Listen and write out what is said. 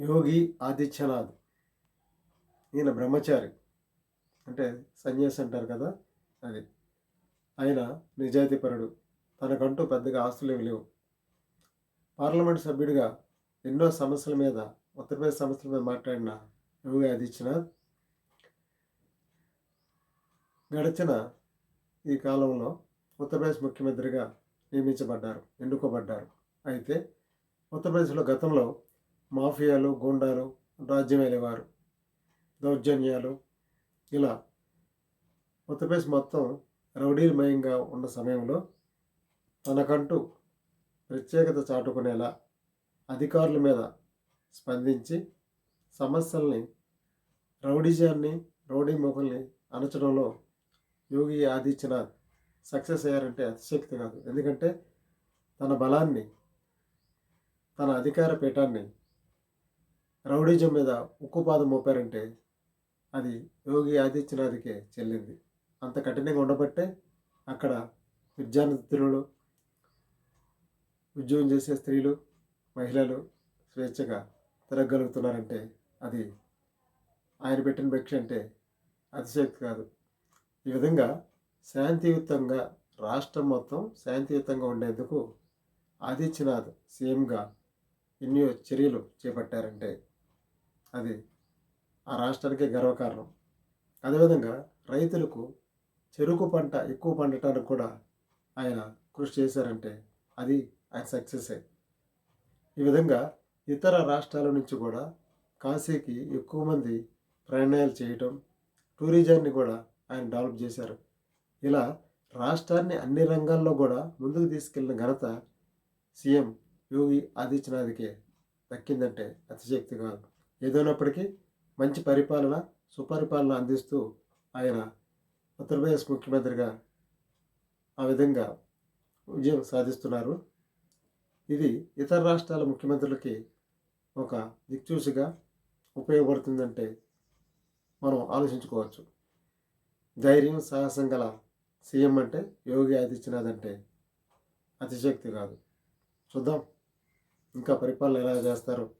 యోగి ఆదిత్యనాథ్. ఈయన బ్రహ్మచారి. అంటే సన్యాసి అంటారు కదా అది. ఆయన నిజాయితీపరుడు. తనకంటూ పెద్దగా ఆస్తులు ఏమి లేవు. పార్లమెంట్ సభ్యుడిగా ఎన్నో సమస్యల మీద ఉత్తరప్రదేశ్ సమస్యల మీద మాట్లాడిన యోగి ఆదిత్యనాథ్ గడిచిన ఈ కాలంలో ఉత్తరప్రదేశ్ ముఖ్యమంత్రిగా నియమించబడ్డారు ఎన్నుకోబడ్డారు. అయితే ఉత్తరప్రదేశ్లో గతంలో మాఫియాలు గూండాలు రాజ్యమేలేవారు దౌర్జన్యాలు ఇలా ఉత్తరప్రదేశ్ మొత్తం రౌడీమయంగా ఉన్న సమయంలో తనకంటూ ప్రత్యేకత చాటుకునేలా అధికారుల మీద స్పందించి సమస్యల్ని రౌడీజాన్ని రౌడీ మొక్కల్ని అణచడంలో యోగి ఆదిత్యనాథ్ సక్సెస్ అయ్యారంటే అతిశక్తి కాదు. ఎందుకంటే తన బలాన్ని తన అధికార పీఠాన్ని రౌడీజం మీద ఉక్కుపాదం మోపారంటే అది యోగి ఆదిత్యనాథ్కే చెల్లింది. అంత కఠినంగా ఉండబట్టే అక్కడ విద్యార్థులు ఉద్యోగం చేసే స్త్రీలు మహిళలు స్వేచ్ఛగా తిరగలుగుతున్నారంటే అది ఆయన పెట్టిన భిక్ష అంటే అతిశక్తి కాదు. ఈ విధంగా శాంతియుతంగా రాష్ట్రం మొత్తం శాంతియుతంగా ఉండేందుకు ఆదిత్యనాథ్ సీఎంగా ఎన్నో చర్యలు చేపట్టారంటే అది ఆ రాష్ట్రానికే గర్వకారణం. అదేవిధంగా రైతులకు చెరుకు పంట ఎక్కువ పండటానికి కూడా ఆయన కృషి చేశారంటే అది ఆయన సక్సెసే. ఈ విధంగా ఇతర రాష్ట్రాల నుంచి కూడా కాశీకి ఎక్కువ మంది ప్రయాణాలు చేయటం టూరిజాన్ని కూడా ఆయన డెవలప్ చేశారు. ఇలా రాష్ట్రాన్ని అన్ని రంగాల్లో కూడా ముందుకు తీసుకెళ్ళిన ఘనత సీఎం యోగి ఆదిత్యనాథ్కే దక్కిందంటే అతిశక్తి కాదు. ఏదైనప్పటికీ మంచి పరిపాలన సుపరిపాలన అందిస్తూ ఆయన ఉత్తరప్రదేశ్ ముఖ్యమంత్రిగా ఆ విధంగా విజయం సాధిస్తున్నారు. ఇది ఇతర రాష్ట్రాల ముఖ్యమంత్రులకి ఒక దిక్చూసిగా ఉపయోగపడుతుందంటే మనం ఆలోచించుకోవచ్చు. ధైర్యం సాహసం గల సీఎం అంటే యోగి ఆదిత్యనాథ్ అంటే అతిశక్తి కాదు. చూద్దాం. ఇంకా పరిపాలన ఎలా చేస్తారో?